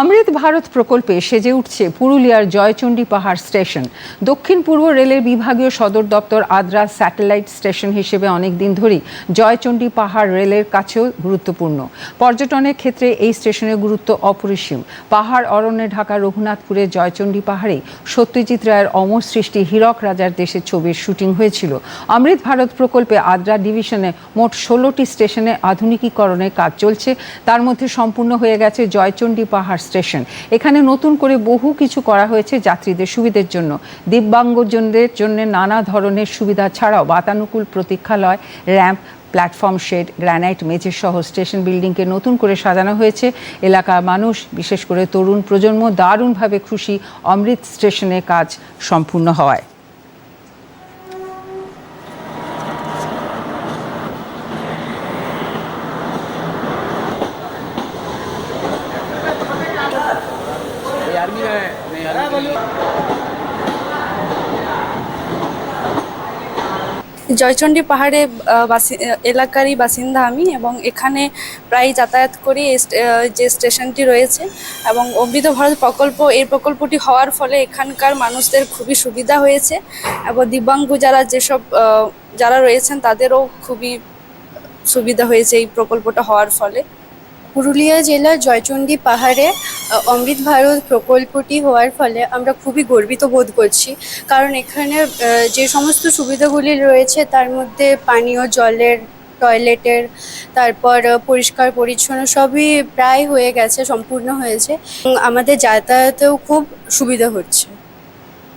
অমৃত ভারত প্রকল্পে সেজে উঠছে পুরুলিয়ার জয়চণ্ডী পাহাড় স্টেশন। দক্ষিণ পূর্ব রেলের বিভাগীয় সদর দপ্তর আদ্রা স্যাটেলাইট স্টেশন হিসেবে অনেক দিন ধরেই জয়চণ্ডী পাহাড় রেলের কাছেও গুরুত্বপূর্ণ। পর্যটনের ক্ষেত্রে এই স্টেশনের গুরুত্ব অপরিসীম। পাহাড় অরণ্যে ঢাকা রঘুনাথপুরের জয়চণ্ডী পাহাড়ে সত্যজিৎ রায়ের অমর সৃষ্টি হীরক রাজার দেশের ছবির শুটিং হয়েছিল। অমৃত ভারত প্রকল্পে আদ্রা ডিভিশনে মোট ষোলোটি স্টেশনে আধুনিকীকরণের কাজ চলছে। তার মধ্যে সম্পূর্ণ হয়ে গেছে জয়চণ্ডী পাহাড় স্টেশন। এখানে নতুন করে বহু কিছু করা হয়েছে যাত্রীদের সুবিধের জন্য। দিব্যাঙ্গজনদের জন্য নানা ধরনের সুবিধা ছাড়াও বাতানুকূল প্রতীক্ষালয়, র্যাম্প, প্ল্যাটফর্ম শেড, গ্রানাইট মেঝে সহ স্টেশন বিল্ডিংকে নতুন করে সাজানো হয়েছে। এলাকার মানুষ, বিশেষ করে তরুণ প্রজন্ম, দারুণভাবে খুশি অমৃত স্টেশনে কাজ সম্পূর্ণ হওয়ায়। आर्मी में नहीं आर्मी জয়চণ্ডী পাহাড়ে আহ, বাসি- আহ, এলাকারই বাসিন্দা আমি এবং এখানে প্রায় যাতায়াত করি এই স্টে- আহ, যে স্টেশনটি রয়েছে এবং অমৃত ভারত প্রকল্প এই প্রকল্পটি হওয়ার ফলে এখানকার মানুষদের খুবই সুবিধা হয়েছে এবং দিব্যাঙ্গ যারা যেসব আহ, যারা রয়েছেন তাদেরও খুবই সুবিধা হয়েছে এই প্রকল্পটা হওয়ার ফলে পুরুলিয়া জেলার জয়চণ্ডী পাহাড়ে অমৃত ভারত প্রকল্পটি হওয়ার ফলে আমরা খুবই গর্বিত বোধ করছি। কারণ এখানে যে সমস্ত সুবিধাগুলি রয়েছে, তার মধ্যে পানীয়, জলের, টয়লেটের, তারপর পরিষ্কার পরিচ্ছন্ন সবই প্রায় হয়ে গেছে, সম্পূর্ণ হয়েছে। আমাদের যাতায়াতেও খুব সুবিধা হচ্ছে।